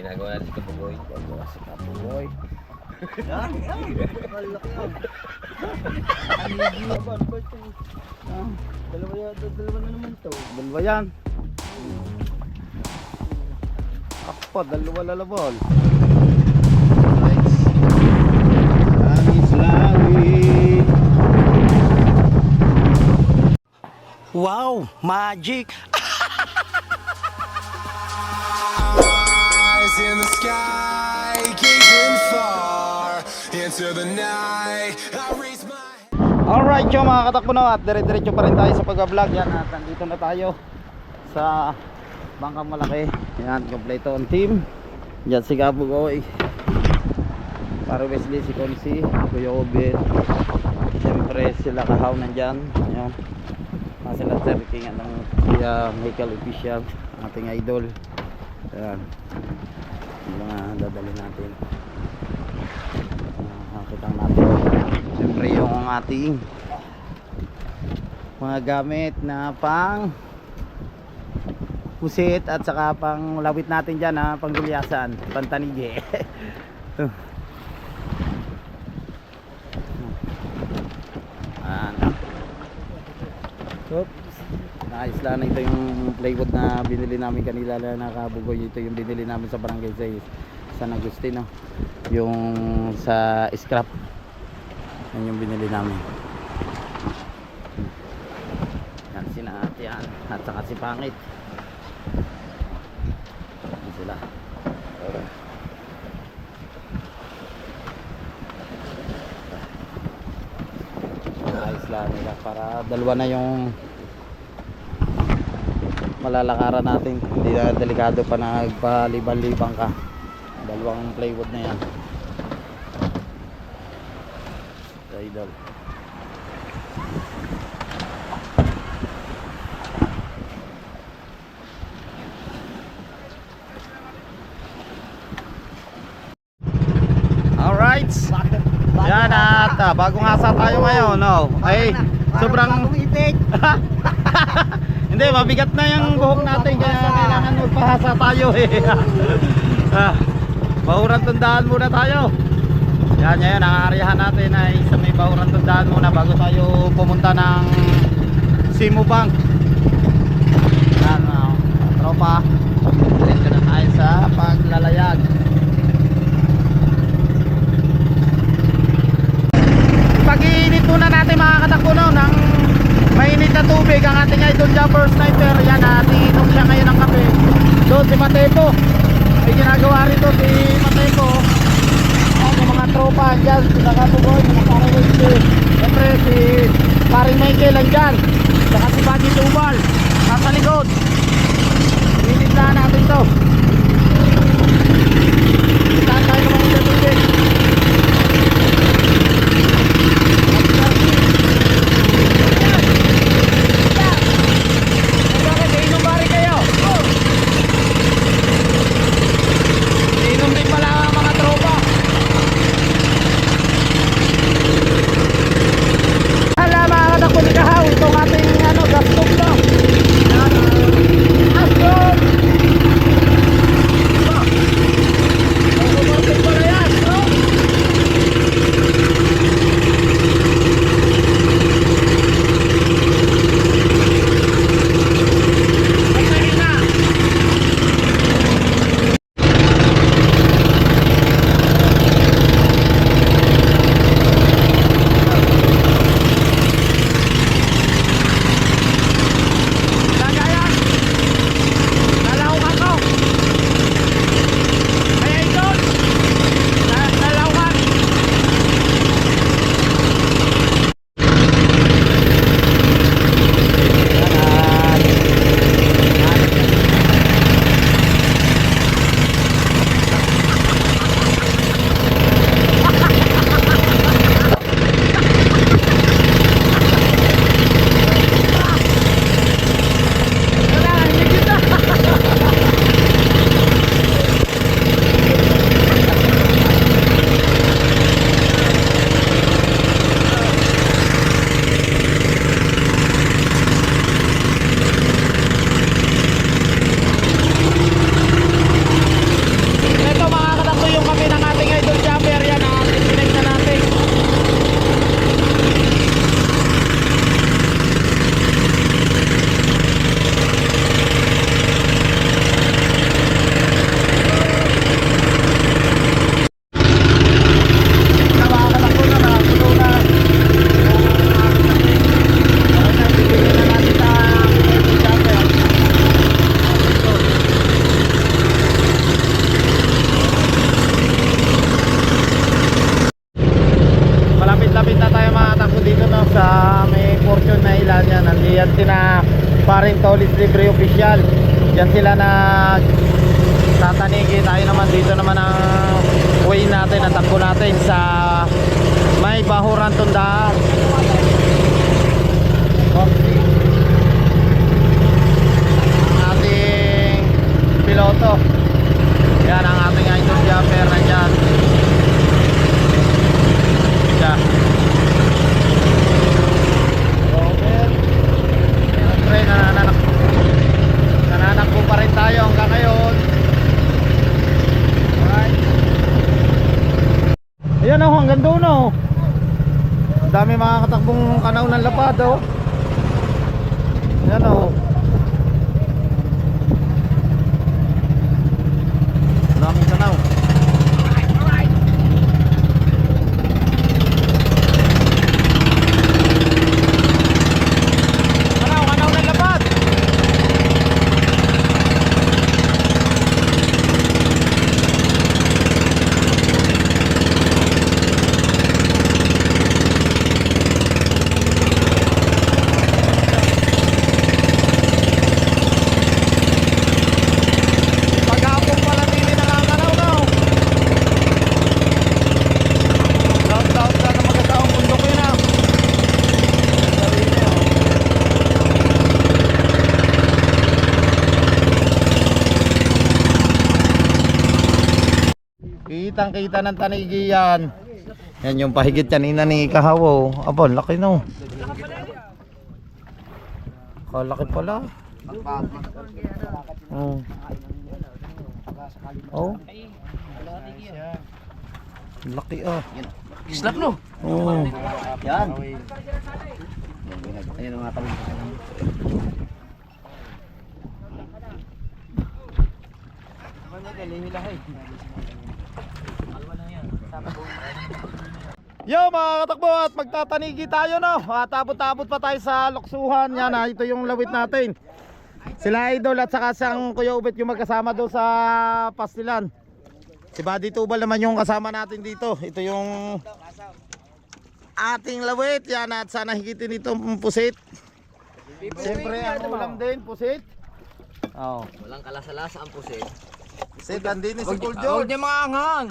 Ginagawa natin si Kabugoy. Gagawa si Kapuboy. Yan, yan. Malaki yan. Anigi ba? Ano ba ito? Ah, Dalawa, yan- dalawa na naman to. dalawa yan. Ako pa, dalawa lalabol. Wow, magic! Into the night. I raise my Alright yung mga katakbo na at dire-diretso pa rin tayo sa pag-vlog yan at nandito na tayo sa Bangkang Malaki. Yan, kompleto ang team. Yan si Gabugoy para Wesley, si Consi Kuya Obet siyempre sila Kahaw nandyan. Yan. Sila Sir King at ng Kuya Michael Official ating idol. Yan. Yung mga dadali natin nakakitang natin siyempre yung ating mga gamit na pang pusit at saka pang lawit natin dyan ha, pang gulyasan, pantanige Ayan. Oops. Naayos lang ito yung plywood na binili namin kanila na nakabugoy. Ito yung binili namin sa barangay sa San Agustino. Yung sa scrap. Yan yung binili namin. Yan si Naat yan. At saka si Pangit. Yan sila. Ayos lang nila para dalawa na yung malalakaran natin hindi na delikado pa nagpalibang-libang ka dalawang plywood na yan idol Alright. Yan at ah, bagong asa tayo ngayon, no. Ay, sobrang. Hindi, mabigat na yung buhok natin kaya kailangan magpahasa tayo eh. ah, bahuran tundaan muna tayo. Yan, yan, ang aariyahan natin ay sa may bahuran tundaan muna bago tayo pumunta ng Simu Bank. Yan, ah, tropa. Diretso na tayo sa paglalayag. Pag-iinit muna natin mga katakbo no, ng mainit na tubig ang ating idol jumper sniper. Yan, natiinom siya ngayon ng kape. Doon si Matepo. May ginagawa rito si Matepo. Mga tropa dyan, si Nakabugoy, mga parawin si, siyempre si Paring Michael andyan. Saka si Buddy Tubal. Nasa likod. Init na natin to. Kanaw ng lapad oh Ayan oh Daming kanaw Kanaw, kanaw ng lapad Paghapon pala din nakakanaw no. Down down down na magkataong bundok yun ah. Sarili, oh. Kitang kita ng tanigi yan. Yan yung pahigit kanina ni Kahawo. Aba, laki no. Kalaki pala. Oh. Oh. Laki ah. Slap no? Oh. Yan. Ayan mga tawid. Yo mga katakbo at magtatanigi tayo no? At abot-abot pa tayo sa loksuhan. Yan ha, ito yung lawit natin. Sila idol at saka siyang Kuya Ubet yung magkasama doon sa pastilan. Si Buddy Tubal naman yung kasama natin dito. Ito yung ating lawit. Yan at sana higitin itong pusit. Siyempre ang ulam din, pusit. Oh. Walang kalasala-lasa ang pusit. Pusit, andin ni si Cool Huwag George niya maanghang.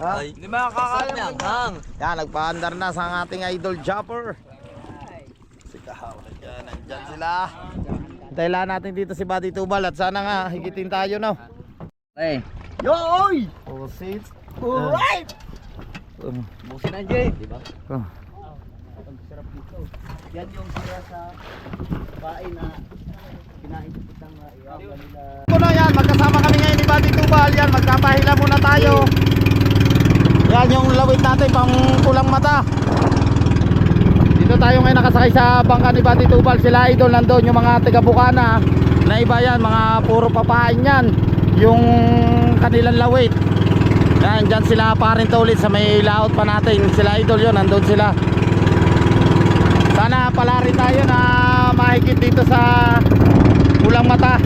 Ha? Hindi makakaya niya anghang. Yan, nagpaandar na sa ating idol Chopper. Si Kahaw, nandyan, nandyan sila. Hintayin natin dito si Buddy Tubal at sana nga higitin tayo no. Eh. Yo, oy! Oh, sit. Alright! Um, Busin na, Jay. Diba? oh. Yan yung sila sa bahay na kinain kitang uh, nila. Yan, magkasama kami ngayon ni Buddy Tubal. Yan, magkapahila muna tayo. Yan yung lawit natin pang kulang mata. Dito tayo ngayon nakasakay sa bangka ni Buddy Tubal. Sila idol nandun yung mga taga Bukana. Na iba yan, mga puro papain yan. Yung kanilang lawit. Yan, dyan sila parin to ulit sa may laot pa natin. Sila idol yun, nandun sila. Sana palari tayo na mahigit dito sa kulang mata.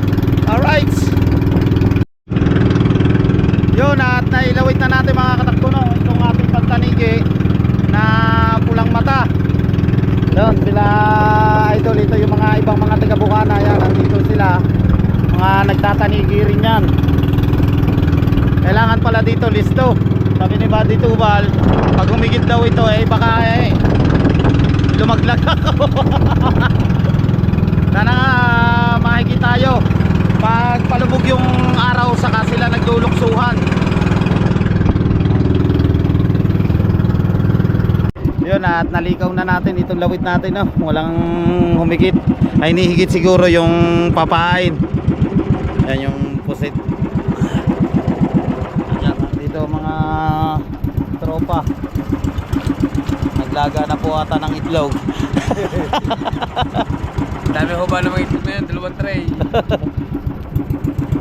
Alright. Yun at nailawit na natin mga katakbo no, itong ating pagtanigi na pulang mata. Yun sila idol ito yung mga ibang mga taga Bukana yan nandito sila. Mga nagtatanigi rin yan. Kailangan pala dito listo. Sabi ni Buddy Tubal, pag humigit daw ito eh baka eh lumaglag ako. Sana nga makikita tayo pag palubog yung araw saka sila nagluluksuhan. Yun at nalikaw na natin itong lawit natin no. Walang humigit. Ay nihigit siguro yung papain. Yan yung pusit. Yan, dito mga tropa. Naglaga na po ata ng itlog. Dami ho ba namang itlog na yan? Dalawang tray.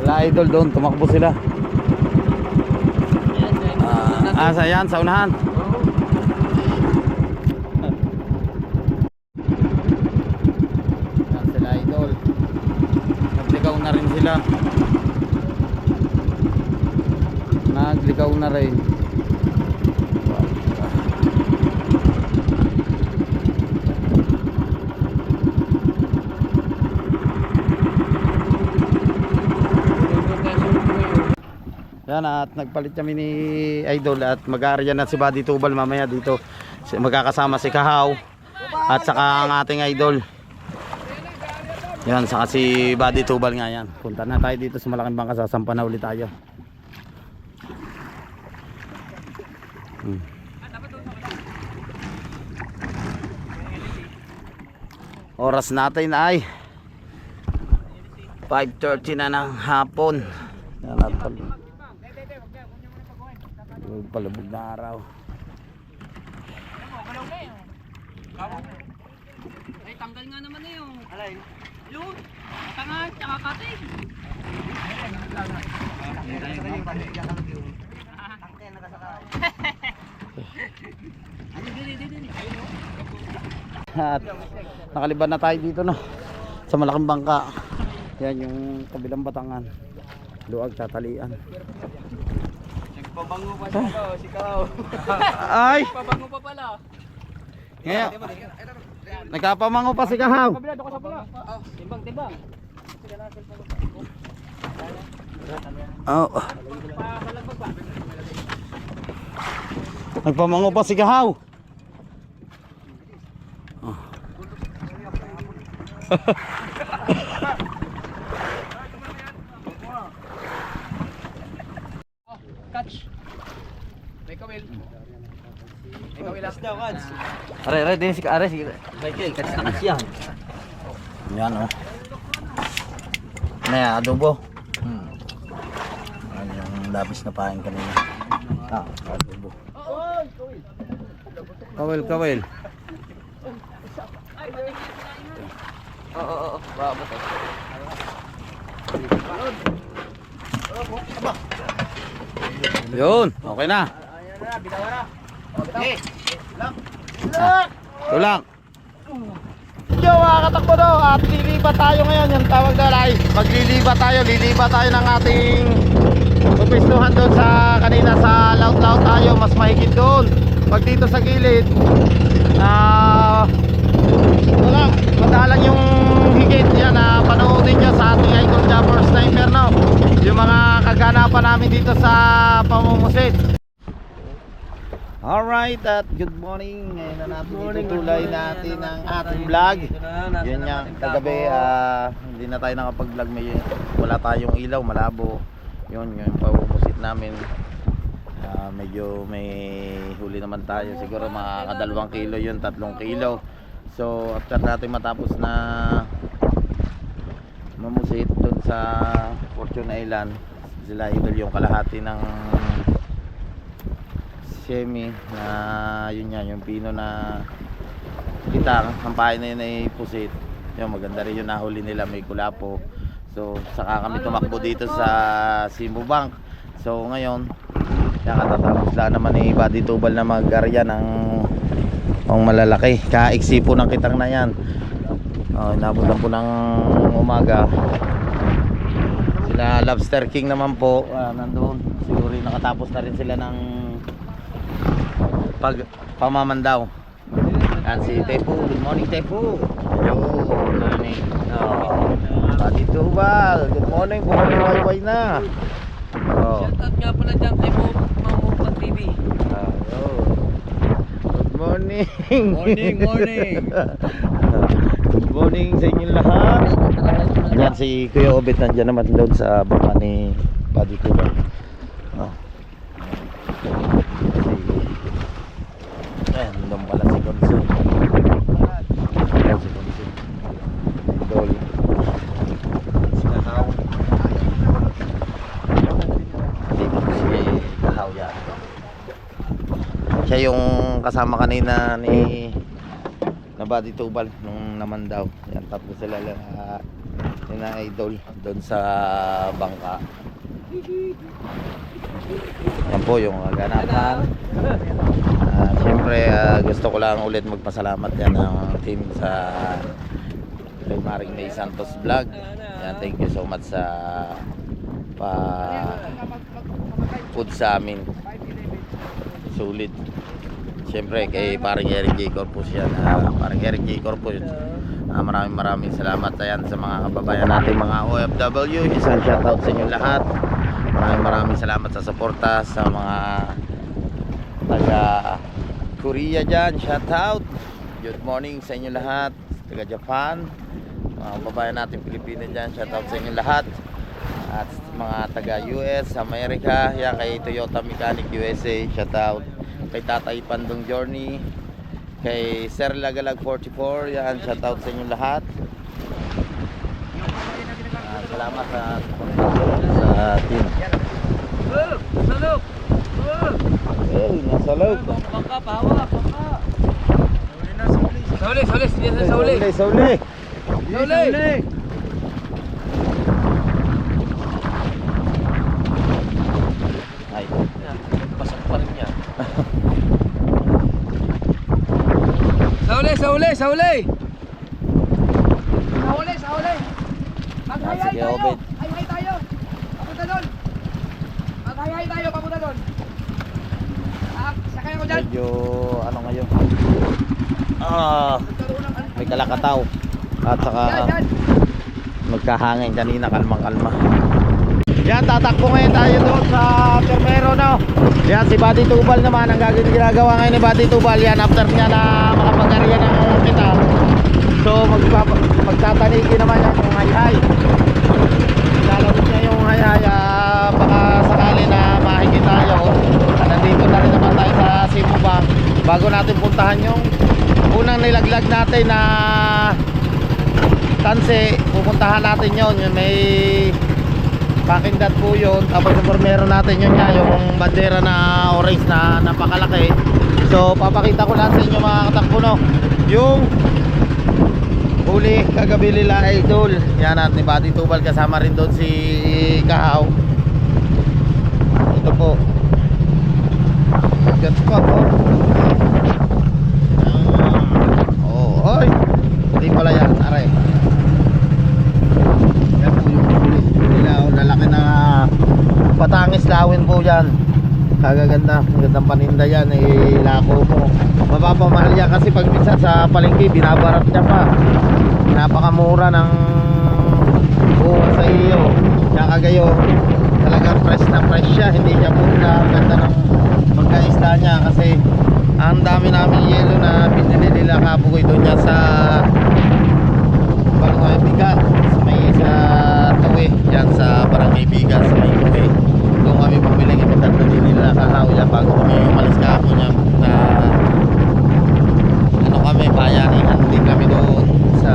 Wala idol doon, tumakbo sila. Yan. Ah, sa yan, sa unahan. Yan sila idol. Nagligaw na rin sila. Nagligaw na rin. Yan at nagpalit kami ni Idol at mag-aarya na si Buddy Tubal mamaya dito. Magkakasama si Kahaw at saka ang ating Idol. Yan, saka si Buddy Tubal nga yan. Punta na tayo dito sa malaking bangka, sasampa na ulit tayo. Hmm. Oras natin ay 5.30 na ng hapon. Yan at pal palubog na araw. Ay, tanggal nga naman na yung... Alay? Yun! Tanga, tsaka kating. At nakaliban na tayo dito no sa malaking bangka. Yan yung kabilang batangan. Luag tatalian. Nagpabango pa siya ko, si Kao. Ay! Pabango pa pala. Ngayon. Nagkapamango pa si Kahaw. Kabila, doon sa pula. Timbang, timbang. Oh. Nagpamango pa si Kahaw. Oh. Catch. May kawil. May kawil lang. daw, Kads. Are, are, din si Are, si Michael, kasi nakas yan. Yan oh. Ano yan, adobo? Hmm. Ano yung labis na pain kanina. Ah, adobo. Kawil, kawil. Oo, oo, oo. Baba to. Yun, okay na. Okay. Tulang. Yo mga katakbo do at lilipat tayo ngayon yung tawag doon ay maglilipat tayo lilipat tayo ng ating pupistuhan doon sa kanina sa laut laut tayo mas mahigit doon pag dito sa gilid ah wala madalang yung higit yan na panoodin nyo sa ating Icon Jumper Sniper no yung mga kaganapan namin dito sa pamumusit Alright, at good morning. Ngayon na natin itutuloy natin ang ating vlog. Yun nga, kagabi ah, hindi na tayo nakapag-vlog. May, wala tayong ilaw, malabo. Yun, yung paupusit namin. Ah, medyo may huli naman tayo. Siguro mga kadalawang kilo yun, tatlong kilo. So, after natin matapos na mamusit dun sa Fortune Island, sila idol yung kalahati ng semi na yun nga yung pino na kitang ang pahay na yun ay pusit yun maganda rin yung nahuli nila may kulapo so saka kami tumakbo dito sa Simbo Bank so ngayon nakatatapos lang naman ni Buddy Tubal na mag-arya ng ang malalaki kaiksi po ng kitang na yan oh, inabot lang po ng umaga sila Lobster King naman po ah, nandoon siguro nakatapos na rin sila ng pag pamamandaw. Yan si Tepu. Good morning Tepu. Yo, good morning. Oh. Pati Tubal. Good morning. Bumaliwayway na. Oh. Shoutout nga pala dyan kay Mamupag TV. Ah, yo. Good morning. Morning, morning. good morning sa inyong lahat. Yan si Kuya Obet nandiyan naman doon sa baba ni Buddy Tubal. Oh. Si Ayan, doon pala si Consul. Ayan si Consul. Idol. Si Kahaw. Dito si Kahaw yan. Siya yung kasama kanina ni na body tubal nung naman daw. Yan tatlo sila uh, na idol doon sa bangka. Yan po yung ganapan. Ah, Siyempre ah, gusto ko lang ulit magpasalamat yan ng team sa kay Maring May Santos Vlog. Yan, thank you so much sa pa food sa amin. Sulit. Siyempre kay Paring Eric J. Corpus yan. Uh, Paring Eric J. Corpus. Ah, maraming maraming salamat ayan sa mga kababayan natin mga OFW. Isang shoutout sa inyo lahat. Maraming maraming salamat sa suporta sa mga taga Korea dyan. Shout out. Good morning sa inyo lahat. Taga Japan. Mga kababayan natin Pilipino dyan. Shout out sa inyo lahat. At mga taga US, Amerika. Yan kay Toyota Mechanic USA. Shout out. Kay Tatay Pandong Journey. Kay Sir Lagalag 44. Yan. Shout out sa inyo lahat. Ah, salamat sa sa team. Salok! Eh, nasa loob. Bangka, pahawa, bangka. Sauli, sauli, sige sa sauli. Sauli, sauli. Sauli! Ay, Pasok pa rin niya. Sauli, sauli, sauli! Sahuli, sahuli. Ah, Mag-hayay sige, tayo. Obed. Hayay tayo. Papunta doon. Mag-hayay tayo, papunta doon. Ah, sakay ako dyan. medyo ano ngayon. Ah, may kalakataw. At saka magkahangin kanina kalmang-kalma. Yan, tatakbo ngayon tayo doon sa Termero, no? Yan, si Buddy Tubal naman ang gagawin ginagawa ngayon ni Buddy Tubal. Yan, after niya na makapag-area ng kita. So, magtatanigi naman yan yung hayhay. Lalabot niya yung hayhay. ah, baka sakali na mahigit tayo. Nandito na rin naman tayo sa Cebu. Bago natin puntahan yung unang nilaglag natin na Tanse, pupuntahan natin yon yung may packing dot po yun. Tapos yung formero natin yun nga yung bandera na orange na napakalaki. So papakita ko lang sa inyo mga katakbo no yung huli kagabi nila idol. Yan at ni Buddy Tubal kasama rin doon si Kahaw. Ito po. Gets pa po. Oh oy. Hindi pala yan. Aray yan po yung huli nila oh, lalaki na patangis lawin po yan kagaganda magandang paninda yan eh lako mo mapapamahal yan kasi pag sa palengke binabarat niya pa. Napakamura ng buong sa iyo. Kaya kagayo talagang fresh na fresh siya. Hindi siya pula ganda ng pagkaista niya kasi ang dami namin yelo na binili nila kabugoy doon niya sa Barangay Biga sa may sa Tawi yan sa Barangay Biga sa may Doon kami bumili ng na din nila kahaw yan. Bago kami umalis kahapon niya na ano kami bayanihan din kami doon sa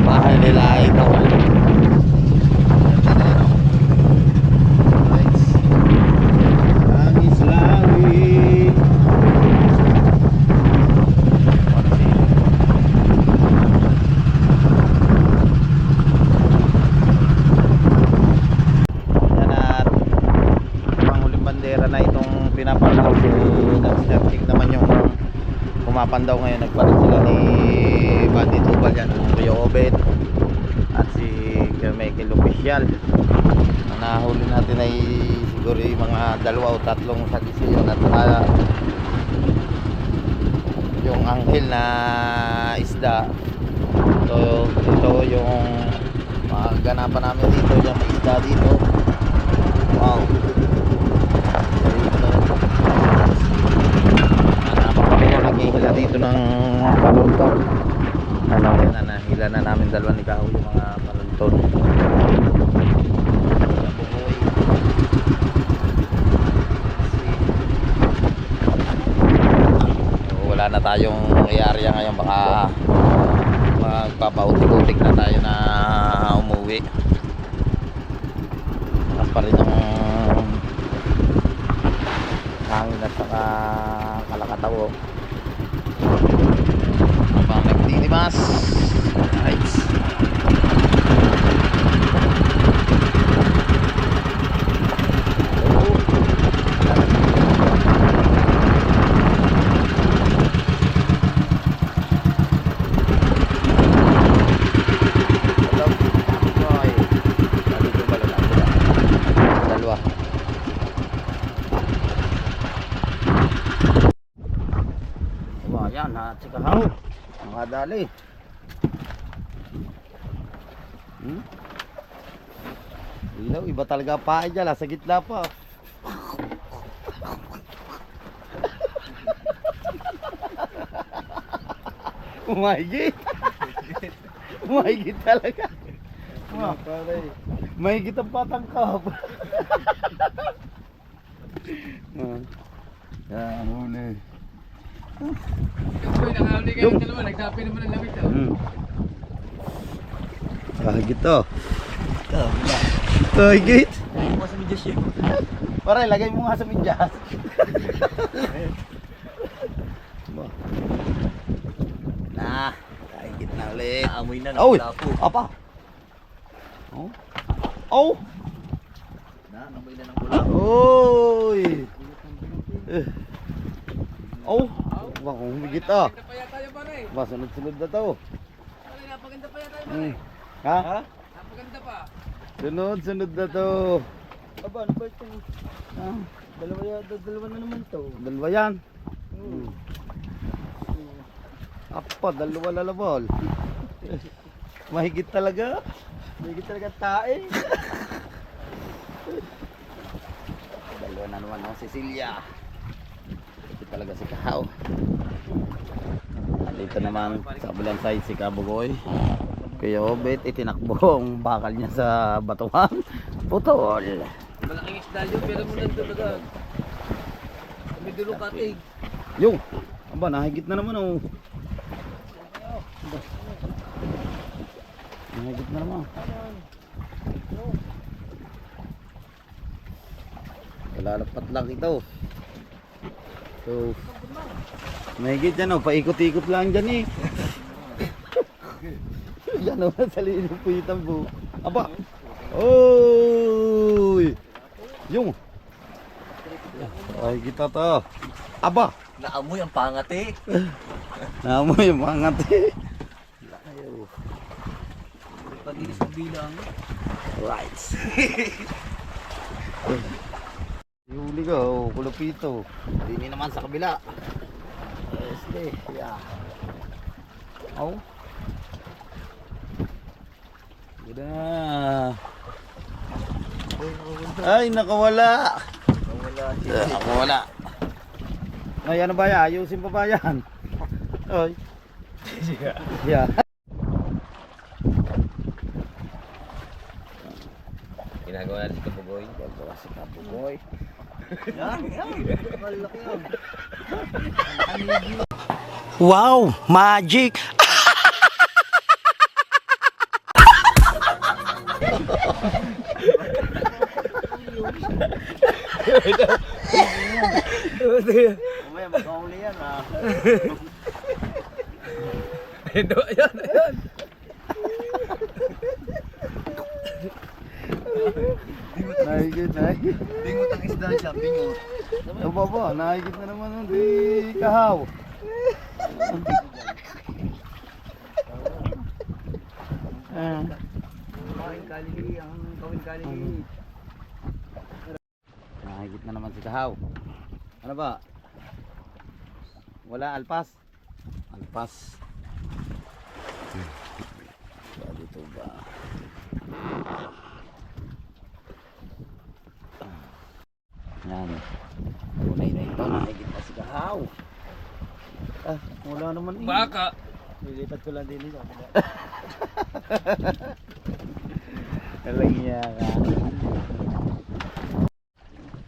bahay nila ito Langis langit Yan at panghuling bandera na itong pinapandaw si nag-searching naman yung pumapandaw ngayon nagpalit sila ni Bandit Tubal yan Kuya Obed at si Michael Official ang nahuli natin ay siguro yung mga dalawa o tatlong sagisi yun at saka yung anghel na isda. So ito yung mga ganapan namin dito yung isda dito. Wow dito ng palunton ano? Na nahila na namin dalawa ni Kaho yung mga palunton. So, wala na tayong i-area ngayon. Baka magpapautik-utik na tayo na umuwi. Mas pa rin yung hangin at saka kalakatawo habang nagtitimas right Hello. Ay, nandito ba lang ako? Dalawa. Diba, yan, ha, tsikahaw. Mga dali. Hmm? Ilaw, iba talaga pa dyan, sa gitna pa. Umahigit. Umahigit talaga. Ma, pare. Mahigit ang patangkap. Ah. Yan, huli. Nakahuli kayo ng dalawa. Nagsabi naman ng lamig daw. Hmm. Mahigit to. Mahigit. Mas medyas yun. Pare, lagay mo nga sa medyas. Ba. na, kahigit na ulit. Amoy na Oy, nakulapo. apa? Oh. Oh. Na, amoy na ng kulapo. Oy. Eh. Oh. Ba, kung humigit ah. Ba, sunod-sunod na to. Napaganda pa yata yung pare. Hmm. Ha? Napaganda pa. Sunod, sunod na to. Aba, ano ba ito? Ah, Dalawa, yata, dalawa na naman to. dalawa yan. Hmm. Apa, dalawa lalabol. Mahigit talaga. Bigit talaga tae. Dalawa na naman ang Cecilia. Ito talaga si Kahaw. Dito naman sa kabilang side si Kabugoy. Kaya Obet itinakbo ang bakal niya sa batuhan. Putol. Malaking isda yun, pero mo nandun agad. May dulong katig. Yung, aba nahigit na naman oh. Nahigit na naman. Kalalapat lang ito. So, mahigit yan oh, paikot-ikot lang dyan eh. yan oh, sa liit ng puyitan po. Aba! Oy! Yung! Ay, kita to. Aba! Naamoy ang pangat eh. Namoy yung mga ngati. Pagilis ng bilang. Right. Oh, kulupito. Dini naman sa kabila. Este, yeah. Oh. Ganda. Ay, nakawala. Wala Ah, Nakawala. Ay, ano ba yan? Ayusin pa ba yan? Ay. Yeah. Ginagawa natin ito bugoy. Gagawa si Kabugoy. Yan, yan. Yan. Wow, magic! Mamaya magkahuli yan ah. Ito, ayan, ayan. Nahigit, nahigit. Bingot ang isda siya, bingot. Ano ba? Nahigit na naman nun. Di kahaw. Ah. Kawin kalili, ang kawin kalili. Nahigit na naman si kahaw. Ano ba? Wala alpas? Alpas. Dito ba? Yan. Tunay na ito. Nahigit na si kahaw. Ah, wala naman eh. Baka. Nilipat ko lang din ito. Talang niya ka.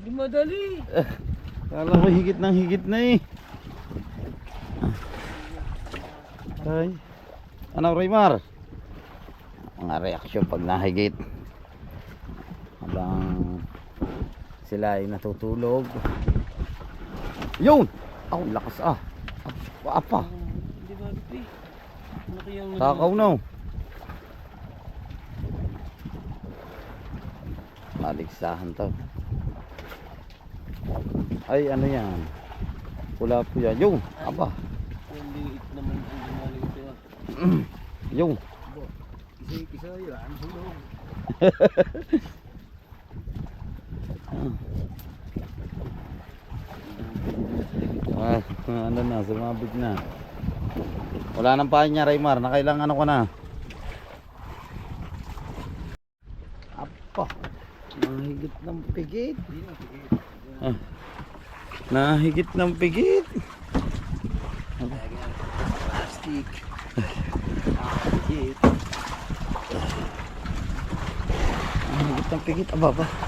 Di madali. Kala ko higit ng higit na eh. Ay. Ano Raymar? Mga reaksyon pag nahigit. Habang sila ay natutulog. Yun! Aw, lakas ah. Apa, apa. Takaw na. Maligsahan to. Ay, ano yan? Pula po yan. Yung, aba. Liit naman ang gumaling ito. Yung. Kasi kisa yan, hulog. Ah, ano na, sumabit na. Wala nang pahin niya, Raymar. Nakailang ano ko na. Apa. ng pigit. Ah. Nahigit ng pigit. Plastic. Nakakagit. Nahigit ng pigit. Aba ba?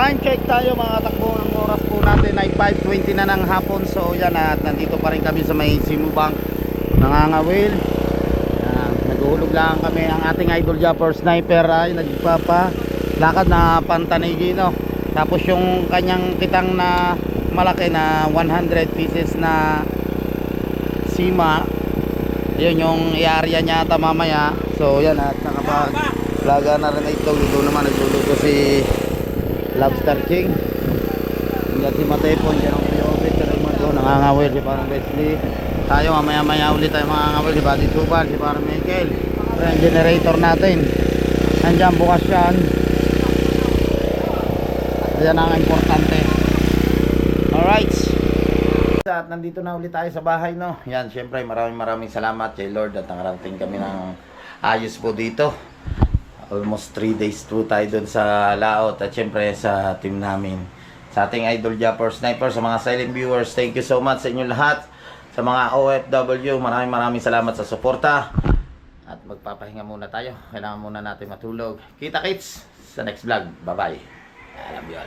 Time check tayo mga takbo. Ang oras po natin ay 5.20 na ng hapon. So yan at nandito pa rin kami sa may Simubang. Nangangawil. Yan, naghuhulog lang kami ang ating idol Japper Sniper ay nagpapa lakad na pantanigi no. Tapos yung kanyang kitang na malaki na 100 pieces na sima yun yung i-area niya ata mamaya so yan at nakapag plaga na rin ito luto naman nagluluto si Lobster King. Yan si Matepon yan ang si Raymond doon nangangawil si parang Wesley? Tayo mamaya maya ulit tayo mangangawil si Buddy Subal si parang Michael? Ito yung generator natin nandyan bukas yan. Yan ang importante. Alright at nandito na ulit tayo sa bahay no. Yan, syempre maraming maraming salamat kay Lord at nakarating kami ng ayos po dito. Almost 3 days po tayo doon sa laot at syempre sa team namin. Sa ating idol Japper Sniper, sa mga silent viewers, thank you so much sa inyo lahat. Sa mga OFW, maraming maraming salamat sa suporta. At magpapahinga muna tayo. Kailangan muna natin matulog. Kita kits sa next vlog. Bye-bye. I love you all.